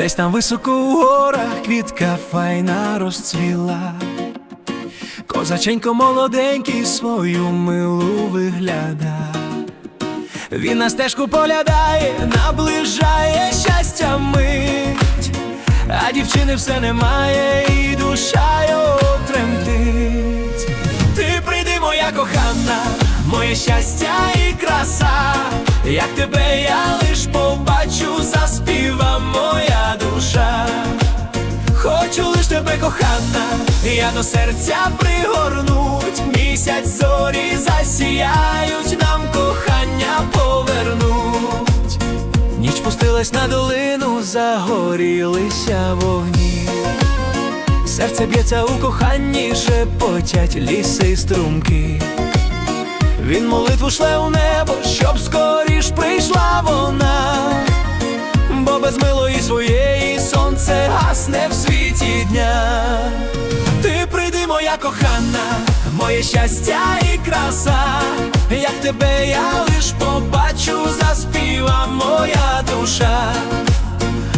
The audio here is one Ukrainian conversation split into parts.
Десь там високо у горах квітка файна розцвіла. Козаченько молоденький свою милу вигляда. Він на стежку поглядає, наближає щастя мить, а дівчини все немає, і душа його тремтить. Ти прийди, моя кохана, моє щастя і краса, як тебе я до серця пригорнуть, місяць зорі засіяють, нам кохання повернуть. Ніч пустилась на долину, загорілися вогні. Серце б'ється у коханні, шепотять ліси й струмки. Він молитву шле у небо, щоб скоріш прийшла вона, бо без милої своєї сонце гасне в світі дня. Моя кохана, моє щастя і краса, як тебе я лиш побачу, заспіва моя душа.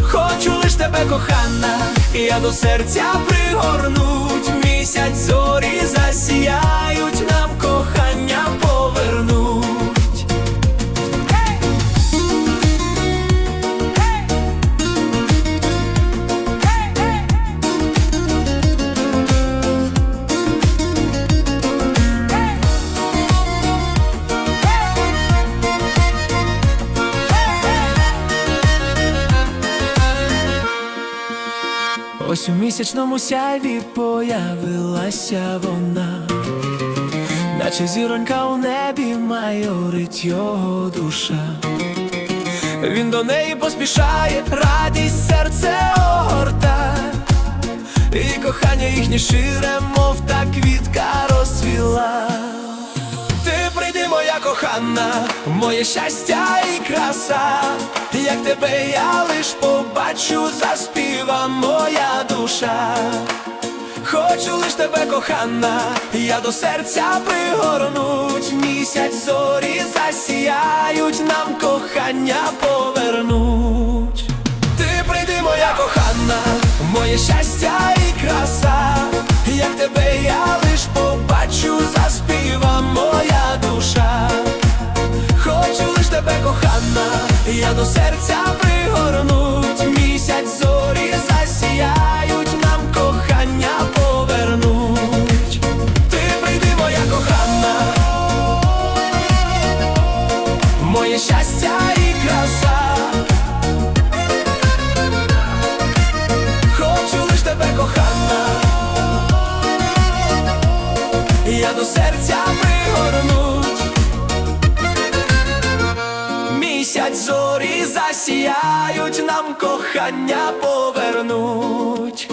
Хочу лиш тебе кохана, я до серця пригорнуть, місяць зорі засіяють, Ось у місячному сяйві появилася вона, наче зіронька у небі майорить його душа. Він до неї поспішає, радість серце огорта, і кохання їхнє шире, мов та квітка розцвіла. Ти прийди, моя кохана, моє щастя і краса, як тебе я лиш побачу, заспіва моя душа. Хочу лиш тебе кохана, я до серця пригорнуть, місяць зорі засіяють, нам кохання повернуть. Ти прийди, моя кохана, моє щастя і краса, як тебе я лиш побачу, заспіва моя душа. Хочу лиш тебе кохана, я до серця зорі засіяють, нам кохання повернуть.